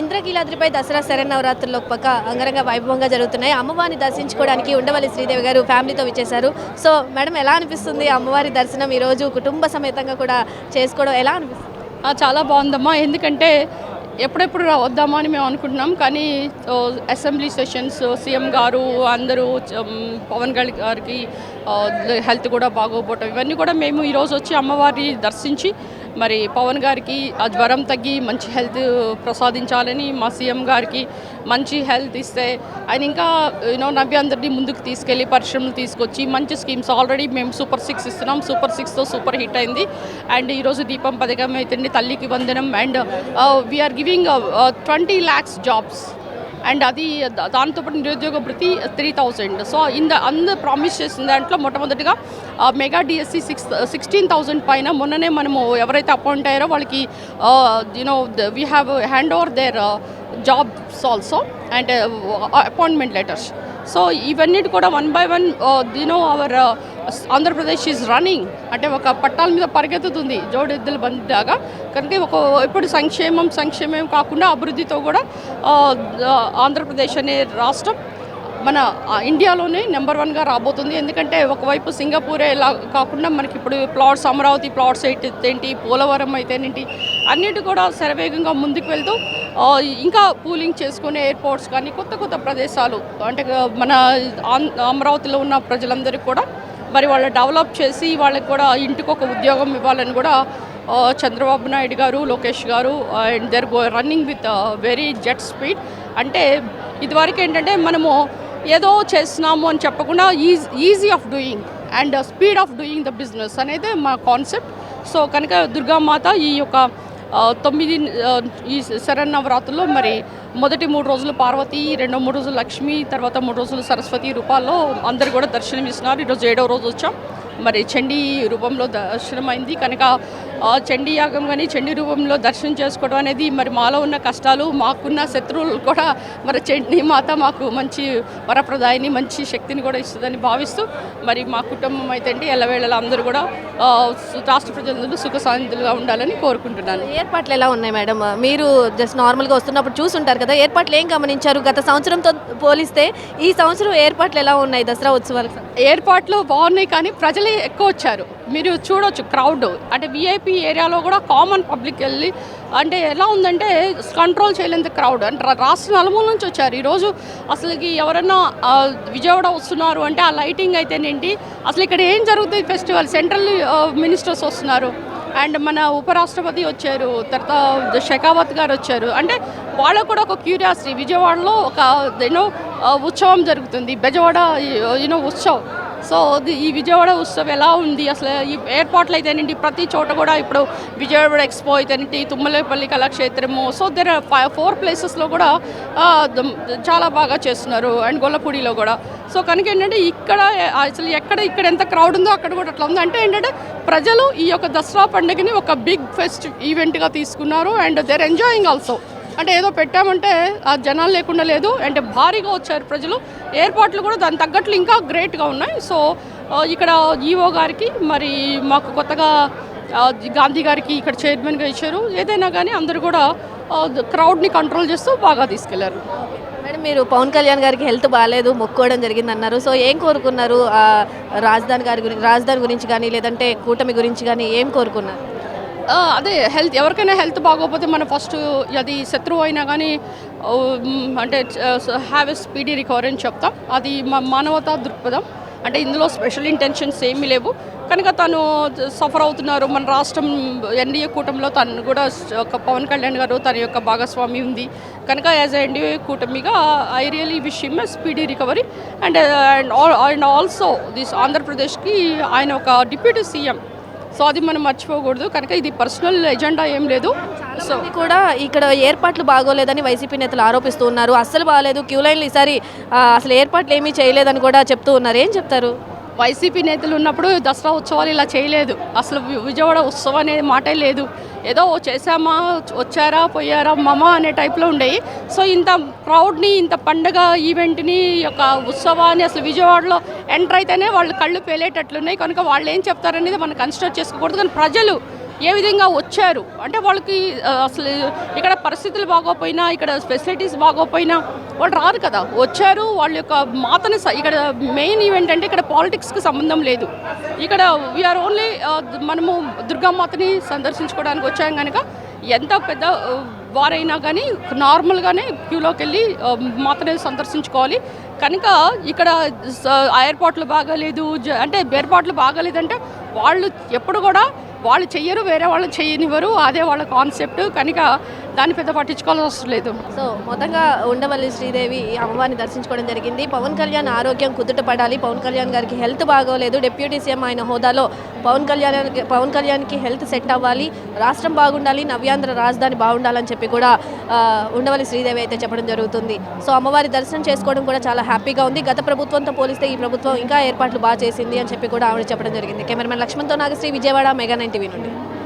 ఇంద్రకీలాద్రిపై దసరా శరన్నవరాత్రులు పక్క అంగరంగ వైభవంగా జరుగుతున్నాయి. అమ్మవారిని దర్శించుకోవడానికి ఉండవల్లి శ్రీదేవి గారు ఫ్యామిలీతో విచ్చేశారు. సో మేడం ఎలా అనిపిస్తుంది అమ్మవారి దర్శనం ఈరోజు కుటుంబ సమేతంగా కూడా చేసుకోవడం ఎలా అనిపిస్తుంది? చాలా బాగుందమ్మా. ఎందుకంటే ఎప్పుడెప్పుడు రా- వద్దామా అని మేము అనుకుంటున్నాం. కానీ అసెంబ్లీ సెషన్స్ సీఎం గారు అందరూ పవన్ కళ్యాణ్ గారికి హెల్త్ కూడా బాగోపోవటం ఇవన్నీ కూడా మేము ఈరోజు వచ్చి అమ్మవారిని దర్శించి మరి పవన్ గారికి ఆ జ్వరం తగ్గి మంచి హెల్త్ ప్రసాదించాలని మా సీఎం గారికి మంచి హెల్త్ ఇస్తే ఆయన ఇంకా యూనో నవ్య అందరినీ ముందుకు తీసుకెళ్ళి పరిశ్రమలు తీసుకొచ్చి మంచి స్కీమ్స్ ఆల్రెడీ మేము సూపర్ సిక్స్ ఇస్తున్నాం. సూపర్ సిక్స్తో సూపర్ హిట్ అయింది. అండ్ ఈరోజు దీపం పథకం అయితే తల్లికి వందనం. And we're giving twenty lakhs jobs and అది దాంతోపాటు నిరుద్యోగ భృతి త్రీ థౌజండ్ సో ఇంద అంద ప్రామిస్ చేసిన దాంట్లో మొట్టమొదటిగా mega DSC six sixteen thousand పైన మొన్ననే మనము ఎవరైతే అపాయింట్ అయ్యారో వాళ్ళకి you know we have hand over their jobs also and uh, appointment letters so ఇవన్నీ కూడా one by one దీనో hour Andhra Pradesh is running అంటే ఒక పట్టాల మీద పరిగెత్తుతుంది జోడెద్దుల బండిలాగా. కనుక ఒక ఇప్పుడు సంక్షేమం సంక్షేమం కాకుండా అభివృద్ధితో కూడా uh, uh, ఆంధ్రప్రదేశ్ అనే రాష్ట్రం మన ఇండియాలోనే నెంబర్ వన్గా రాబోతుంది. ఎందుకంటే ఒకవైపు సింగపూరే ఇలా కాకుండా మనకి ఇప్పుడు ప్లాట్స్ అమరావతి ప్లాట్స్ అయితే ఏంటి పోలవరం అయితేనేంటి అన్నిటి కూడా శరవేగంగా ముందుకు వెళ్తూ ఇంకా పూలింగ్ చేసుకునే ఎయిర్పోర్ట్స్ కానీ కొత్త కొత్త ప్రదేశాలు అంటే మన ఆం- అమరావతిలో ఉన్న ప్రజలందరికీ కూడా మరి వాళ్ళు డెవలప్ చేసి వాళ్ళకి కూడా ఇంటికి ఒక ఉద్యోగం ఇవ్వాలని కూడా చంద్రబాబు నాయుడు గారు లోకేష్ గారు and there go running with very jet speed. అంటే ఇదివరకు ఏంటంటే మనము ఏదో చేస్తున్నాము అని చెప్పకుండా is easy of doing and speed of doing the business అనేది మా కాన్సెప్ట్. సో కనుక దుర్గామాత ఈ యొక్క తొమ్మిది ఈ శరన్నవరాత్రుల్లో మరి మొదటి మూడు రోజులు పార్వతి రెండో మూడు రోజులు లక్ష్మి తర్వాత మూడు రోజులు సరస్వతి రూపాల్లో అందరు కూడా దర్శనం ఇస్తున్నారు ఈరోజు ఏడవ రోజు వచ్చాం. మరి చండీ రూపంలో దర్శనమైంది. కనుక చండీ యాగం కానీ చండీ రూపంలో దర్శనం చేసుకోవడం అనేది మరి మాలో ఉన్న కష్టాలు మాకున్న శత్రువులు కూడా మరి చండీ మాత మాకు మంచి వరప్రదాయిని మంచి శక్తిని కూడా ఇస్తుందని భావిస్తూ మరి మా కుటుంబం అయితే అండి ఎల్లవేళలా అందరూ కూడా రాష్ట్ర ప్రజలందరూ సుఖ శాంతులుగా ఉండాలని కోరుకుంటున్నాను. ఏర్పాట్లు ఎలా ఉన్నాయి మేడం? మీరు జస్ట్ నార్మల్గా వస్తున్నప్పుడు చూసుంటారు కదా ఏర్పాట్లు ఏం గమనించారు? గత సంవత్సరంతో పోలిస్తే ఈ సంవత్సరం ఏర్పాట్లు ఎలా ఉన్నాయి దసరా ఉత్సవాలకు ఏర్పాట్లు బాగున్నాయి కానీ ప్రజలే ఎక్కువ వచ్చారు. మీరు చూడొచ్చు క్రౌడ్ అంటే విఐపి ఏరియాలో కూడా కామన్ పబ్లిక్ వెళ్ళి అంటే ఎలా ఉందంటే కంట్రోల్ చేయలేంత క్రౌడ్ అంటే రాష్ట్ర నలుమూల నుంచి వచ్చారు. ఈరోజు అసలుకి ఎవరన్నా విజయవాడ వస్తున్నారు అంటే ఆ లైటింగ్ అయితేనేంటి అసలు ఇక్కడ ఏం జరుగుతుంది ఫెస్టివల్ సెంట్రల్ మినిస్టర్స్ వస్తున్నారు. అండ్ మన ఉపరాష్ట్రపతి వచ్చారు తర్వాత షెకావత్ గారు వచ్చారు. అంటే వాళ్ళకు కూడా ఒక క్యూరియాసిటీ విజయవాడలో ఒక యూనో ఉత్సవం జరుగుతుంది. బెజవాడ యూనో ఉత్సవం. సో ఈ విజయవాడ ఉత్సవం ఎలా ఉంది? అసలు ఈ ఏర్పాట్లు అయితేనేంటి ప్రతి చోట కూడా ఇప్పుడు విజయవాడ ఎక్స్పో అయితేనేంటి Tummalapalli కళాక్షేత్రము. So there five four ప్లేసెస్లో కూడా చాలా బాగా చేస్తున్నారు. అండ్ గొల్లపూడిలో కూడా. సో కనుక ఏంటంటే ఇక్కడ అసలు ఎక్కడ ఇక్కడ ఎంత క్రౌడ్ ఉందో అక్కడ కూడా అట్లా ఉంది. అంటే ఏంటంటే ప్రజలు ఈ యొక్క దసరా పండుగని ఒక బిగ్ ఫెస్ట్ ఈవెంట్గా తీసుకున్నారు. అండ్ దేర్ ఎంజాయింగ్ ఆల్సో అంటే ఏదో పెట్టామంటే ఆ జనాలు లేకుండా లేదు. అంటే భారీగా వచ్చారు ప్రజలు. ఏర్పాట్లు కూడా దాని తగ్గట్లు ఇంకా గ్రేట్గా ఉన్నాయి. సో ఇక్కడ ఈఓ గారికి మరి మాకు కొత్తగా గాంధీ గారికి ఇక్కడ చైర్మన్గా ఇచ్చారు. ఏదైనా కానీ అందరూ కూడా క్రౌడ్ని కంట్రోల్ చేస్తూ బాగా తీసుకెళ్ళారు. మేడం మీరు పవన్ కళ్యాణ్ గారికి హెల్త్ బాగాలేదు మొక్కోవడం జరిగింది అన్నారు సో ఏం కోరుకున్నారు? రాజధాని గారి గురించి రాజధాని గురించి కానీ లేదంటే కూటమి గురించి కానీ ఏం కోరుకున్నారు? అదే హెల్త్ ఎవరికైనా హెల్త్ బాగోకపోతే మనం ఫస్ట్ అది శత్రువు అయినా కానీ అంటే హ్యావ్ ఎ స్పీడీ రికవరీ అని చెప్తాం. అది మానవతా దృక్పథం. అంటే ఇందులో స్పెషల్ ఇంటెన్షన్స్ ఏమీ లేవు. కనుక తను సఫర్ అవుతున్నారు. మన రాష్ట్రం ఎన్డీఏ కూటమిలో తను కూడా ఒక పవన్ కళ్యాణ్ గారు తన యొక్క భాగస్వామి ఉంది. కనుక యాజ్ ఎన్డీఏ కూటమిగా I really wish him speedy recovery and and and also this ఆంధ్రప్రదేశ్కి ఆయన ఒక డిప్యూటీ సీఎం సో అది మనం మర్చిపోకూడదు. కనుక ఇది పర్సనల్ ఎజెండా ఏం లేదు. సో ఇది కూడా ఇక్కడ ఏర్పాట్లు బాగోలేదని వైసీపీ నేతలు ఆరోపిస్తూ ఉన్నారు. అస్సలు బాగాలేదు. క్యూ లైన్లు ఈసారి అసలు ఏర్పాట్లు ఏమీ చేయలేదని కూడా చెప్తూ ఉన్నారు. ఏం చెప్తారు? వైసీపీ నేతలు ఉన్నప్పుడు దసరా ఉత్సవాలు ఇలా చేయలేదు. అసలు విజయవాడ ఉత్సవం అనే మాటే లేదు. ఏదో చేసామా వచ్చారా పోయారా మమ అనే టైప్లో ఉండేవి. సో ఇంత క్రౌడ్ని ఇంత పండగ ఈవెంట్ని యొక్క ఉత్సవాన్ని అసలు విజయవాడలో ఎంటర్ అయితేనే వాళ్ళు కళ్ళు పేలేటట్లున్నాయి. కనుక వాళ్ళు ఏం చెప్తారనేది మనం కన్సిడర్ చేసుకోకూడదు. కానీ ప్రజలు ఏ విధంగా వచ్చారు? అంటే వాళ్ళకి అసలు ఇక్కడ పరిస్థితులు బాగోపోయినా ఇక్కడ ఫెసిలిటీస్ బాగోపోయినా వాళ్ళు రారు కదా. వచ్చారు వాళ్ళ యొక్క మాతను స- ఇక్కడ మెయిన్ ఈవెంట్ అంటే ఇక్కడ పాలిటిక్స్కి సంబంధం లేదు. ఇక్కడ వీఆర్ ఓన్లీ మనము దుర్గామాతని సందర్శించుకోవడానికి వచ్చాం కనుక ఎంత పెద్ద వారైనా కానీ నార్మల్గానే క్యూలోకి వెళ్ళి ఆ, సందర్శించుకోవాలి. కనుక ఇక్కడ స- ఏర్పాట్లు బాగాలేదు జ- అంటే ఏర్పాట్లు బాగాలేదంటే వాళ్ళు ఎప్పుడు కూడా వాళ్ళు చెయ్యరు వేరే వాళ్ళు చేయనివ్వరు. అదే వాళ్ళ కాన్సెప్ట్ కనుక దాన్ని పెద్ద పట్టించుకోవాల్సి అవసరం సో మొత్తంగా ఉండవల్లి శ్రీదేవి అమ్మవారిని దర్శించుకోవడం జరిగింది. పవన్ కళ్యాణ్ ఆరోగ్యం కుదుట పడాలి పవన్ కళ్యాణ్ గారికి హెల్త్ బాగోలేదు. డిప్యూటీ సీఎం ఆయన హోదాలో పవన్ కళ్యాణ్ పవన్ కళ్యాణ్కి హెల్త్ సెట్ అవ్వాలి. రాష్ట్రం బాగుండాలి. నవ్యాంధ్ర రాజధాని బాగుండాలని చెప్పి కూడా ఉండవల్లి శ్రీదేవి అయితే చెప్పడం జరుగుతుంది. సో అమ్మవారి దర్శనం చేసుకోవడం కూడా చాలా హ్యాపీగా ఉంది. గత ప్రభుత్వంతో పోలిస్తే ఈ ప్రభుత్వం ఇంకా ఏర్పాట్లు బాగా చేసింది అని చెప్పి కూడా ఆవిడ చెప్పడం జరిగింది. Cameraman లక్ష్మణ్తో Nagasri Vijayawada mega nine TV నుండి.